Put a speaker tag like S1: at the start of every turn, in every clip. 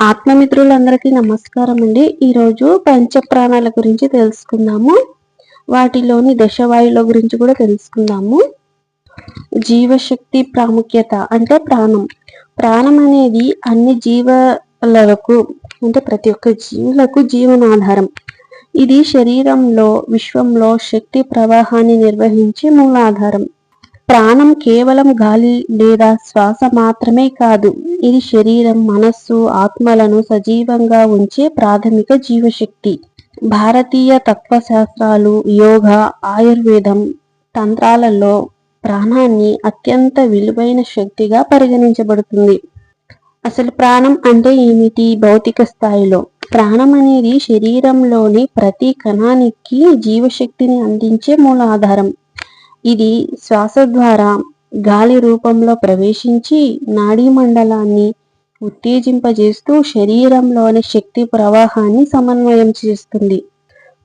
S1: ఆత్మమిత్రులందరికీ నమస్కారం అండి ఈరోజు పంచప్రాణాల గురించి తెలుసుకుందాము. వాటిలోని దశవాయుల గురించి కూడా తెలుసుకుందాము. జీవశక్తి ప్రాముఖ్యత అంటే ప్రాణం. ప్రాణం అనేది అన్ని జీవలకు అంటే ప్రతి ఒక్క జీవులకు జీవనాధారం. ఇది శరీరంలో విశ్వంలో శక్తి ప్రవాహాన్ని నిర్వహించే మూలాధారం. ప్రాణం కేవలం గాలి లేదా శ్వాస మాత్రమే కాదు ఇది శరీరం మనస్సు ఆత్మలను సజీవంగా ఉంచే ప్రాథమిక జీవశక్తి. భారతీయ తత్వశాస్త్రాలు యోగా ఆయుర్వేదం తంత్రాలలో ప్రాణాన్ని అత్యంత విలువైన శక్తిగా పరిగణించబడుతుంది. అసలు ప్రాణం అంటే ఏమిటి? భౌతిక స్థాయిలో ప్రాణం అనేది శరీరంలోని ప్రతి కణానికి జీవశక్తిని అందించే మూలాధారం. ఇది శ్వాస ద్వారా గాలి రూపంలో ప్రవేశించి నాడీ మండలాన్ని ఉత్తేజింపజేస్తూ శరీరంలోని శక్తి ప్రవాహాన్ని సమన్వయం చేస్తుంది.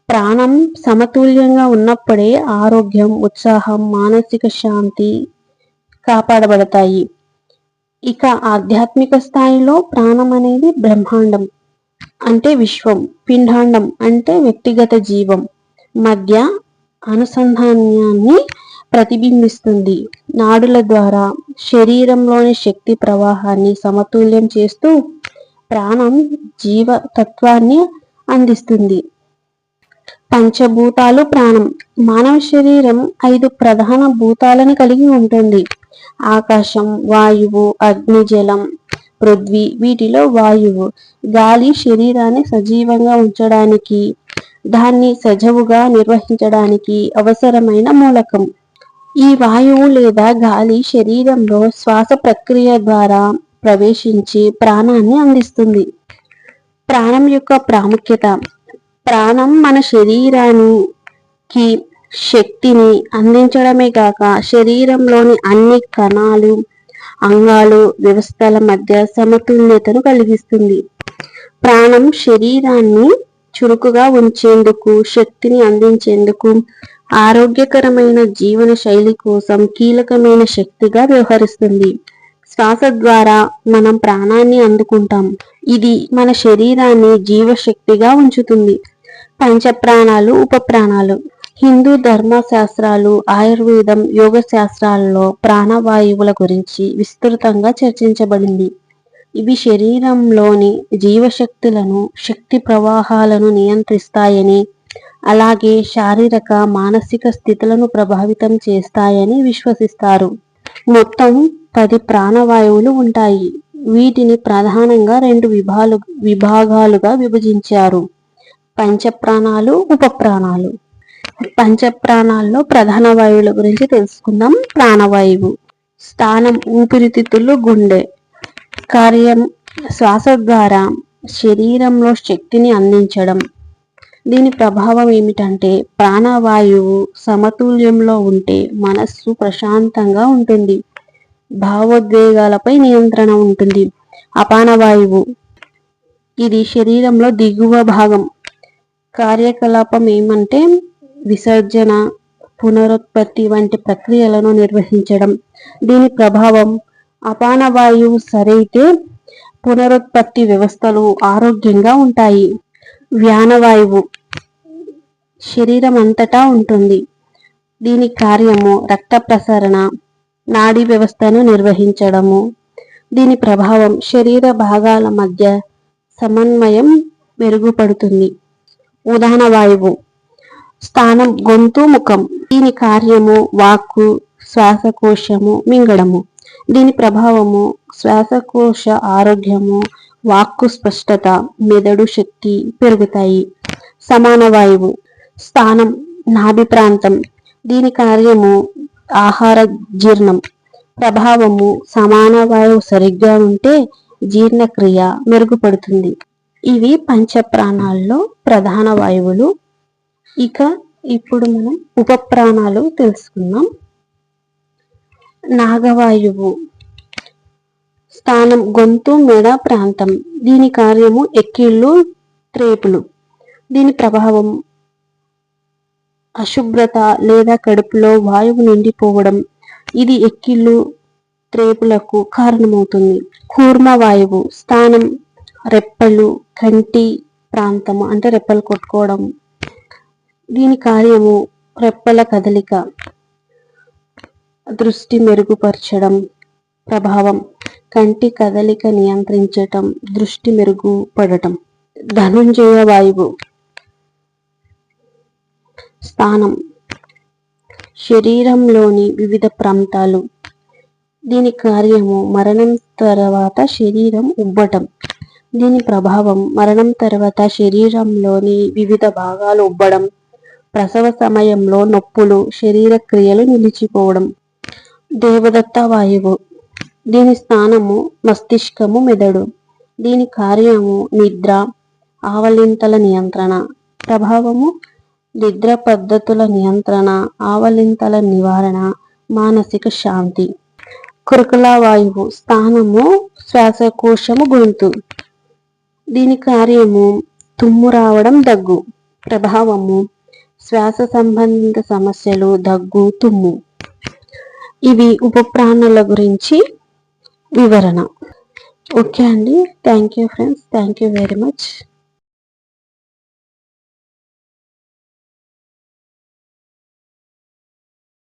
S1: ప్రాణం సమతుల్యంగా ఉన్నప్పుడే ఆరోగ్యం ఉత్సాహం మానసిక శాంతి కాపాడబడతాయి. ఇక ఆధ్యాత్మిక స్థాయిలో ప్రాణం అనేది బ్రహ్మాండం అంటే విశ్వం పిండాండం అంటే వ్యక్తిగత జీవం. మధ్య అనుసంధానాన్ని ప్రతిబింబిస్తుంది. నాడుల ద్వారా శరీరంలోని శక్తి ప్రవాహాన్ని సమతుల్యం చేస్తూ ప్రాణం జీవతత్వాన్ని అందిస్తుంది. పంచభూతాలు ప్రాణం. మానవ శరీరం ఐదు ప్రధాన భూతాలను కలిగి ఉంటుంది. ఆకాశం వాయువు అగ్ని జలం పృథ్వీ వీటిలో వాయువు. గాలి శరీరాన్ని సజీవంగా ఉంచడానికి దాన్ని సజవుగా నిర్వహించడానికి అవసరమైన మూలకం. ఈ వాయువు లేదా గాలి శరీరంలో శ్వాస ప్రక్రియ ద్వారా ప్రవేశించి ప్రాణాన్ని అందిస్తుంది. ప్రాణం యొక్క ప్రాముఖ్యత. ప్రాణం మన శరీరానికి శక్తిని అందించడమే కాక శరీరంలోని అన్ని కణాలు అంగాలు వ్యవస్థల మధ్య సమతుల్యతను కలిగిస్తుంది. ప్రాణం శరీరాన్ని చురుకుగా ఉంచేందుకు శక్తిని అందించేందుకు ఆరోగ్యకరమైన జీవన శైలి కోసం కీలకమైన శక్తిగా వ్యవహరిస్తుంది. శ్వాస ద్వారా మనం ప్రాణాన్ని అందుకుంటాం. ఇది మన శరీరాన్ని జీవశక్తిగా ఉంచుతుంది. పంచప్రాణాలు ఉపప్రాణాలు. హిందూ ధర్మశాస్త్రాలు ఆయుర్వేదం యోగ శాస్త్రాలలో ప్రాణవాయువుల గురించి విస్తృతంగా చర్చించబడింది. ఇవి శరీరంలోని జీవశక్తులను శక్తి ప్రవాహాలను నియంత్రిస్తాయని అలాగే శారీరక మానసిక స్థితులను ప్రభావితం చేస్తాయని విశ్వసిస్తారు. మొత్తం పది ప్రాణవాయువులు ఉంటాయి. వీటిని ప్రధానంగా రెండు విభాలు విభాగాలుగా విభజించారు. పంచప్రాణాలు ఉపప్రాణాలు. పంచప్రాణాల్లో ప్రధాన వాయువుల గురించి తెలుసుకుందాం. ప్రాణవాయువు. స్థానం ఊపిరితిత్తులు గుండె. కార్యం శ్వాస ద్వారా శరీరంలో శక్తిని అందించడం. దీని ప్రభావం ఏమిటంటే ప్రాణవాయువు సమతుల్యంలో ఉంటే మనస్సు ప్రశాంతంగా ఉంటుంది. భావోద్వేగాలపై నియంత్రణ ఉంటుంది. అపానవాయువు ఇది శరీరంలో దిగువ భాగం. కార్యకలాపం ఏమంటే విసర్జన పునరుత్పత్తి వంటి ప్రక్రియలను నిర్వహించడం. దీని ప్రభావం అపాన వాయువు సరైతే పునరుత్పత్తి వ్యవస్థలు ఆరోగ్యంగా ఉంటాయి. వ్యానవాయువు శరీరం అంతటా ఉంటుంది. దీని కార్యము రక్త ప్రసరణ నాడీ వ్యవస్థను నిర్వహించడము. దీని ప్రభావం శరీర భాగాల మధ్య సమన్వయం మెరుగుపడుతుంది. ఉదాహరణ వాయువు. స్థానం గొంతు ముఖం. దీని కార్యము వాక్కు శ్వాసకోశము మింగడము. దీని ప్రభావము శ్వాసకోశ ఆరోగ్యము వాక్కు స్పష్టత మెదడు శక్తి పెరుగుతాయి. సమాన వాయువు స్థానం నాభి ప్రాంతం. దీని కార్యము ఆహార జీర్ణం. ప్రభావము సమాన వాయువు సరిగ్గా ఉంటే జీర్ణక్రియ మెరుగుపడుతుంది. ఇవి పంచప్రాణాల్లో ప్రధాన వాయువులు. ఇక ఇప్పుడు మనం ఉపప్రాణాలు తెలుసుకుందాం. నాగవాయువు స్థానం గొంతు మెడ ప్రాంతం. దీని కార్యము ఎక్కిళ్ళు త్రేపులు. దీని ప్రభావం అశుభ్రత లేదా కడుపులో వాయువు నిండిపోవడం. ఇది ఎక్కిళ్ళు త్రేపులకు కారణమవుతుంది. కూర్మ వాయువు స్థానం రెప్పలు కంటి ప్రాంతం అంటే రెప్పలు కొట్టుకోవడం. దీని కార్యము రెప్పల కదలిక దృష్టి మెరుగుపరచడం ప్రభావం కంటి కదలిక నియంత్రించటం దృష్టి మెరుగుపడటం. ధనుంజయ వాయువు. స్థానం. శరీరంలోని వివిధ ప్రాంతాలు. దీని కార్యము మరణం తర్వాత శరీరం ఉబ్బటం. దీని ప్రభావం మరణం తర్వాత శరీరంలోని వివిధ భాగాలు ఉబ్బడం. ప్రసవ సమయంలో నొప్పులు శరీర క్రియలు నిలిచిపోవడం. దేవదత్త వాయువు. దీని స్థానము మస్తిష్కము మెదడు. దీని కార్యము నిద్ర ఆవలింతల నియంత్రణ. ప్రభావము నిద్ర పద్ధతుల నియంత్రణ ఆవలింతల నివారణ మానసిక శాంతి. కురుకుల వాయువు స్థానము శ్వాసకోశము గొంతు. దీని కార్యము తుమ్ము రావడం దగ్గు. ప్రభావము శ్వాస సంబంధిత సమస్యలు దగ్గు తుమ్ము. ఇవి ఉపప్రాణుల గురించి వివరణ. ఓకే అండి. Thank you friends thank you very much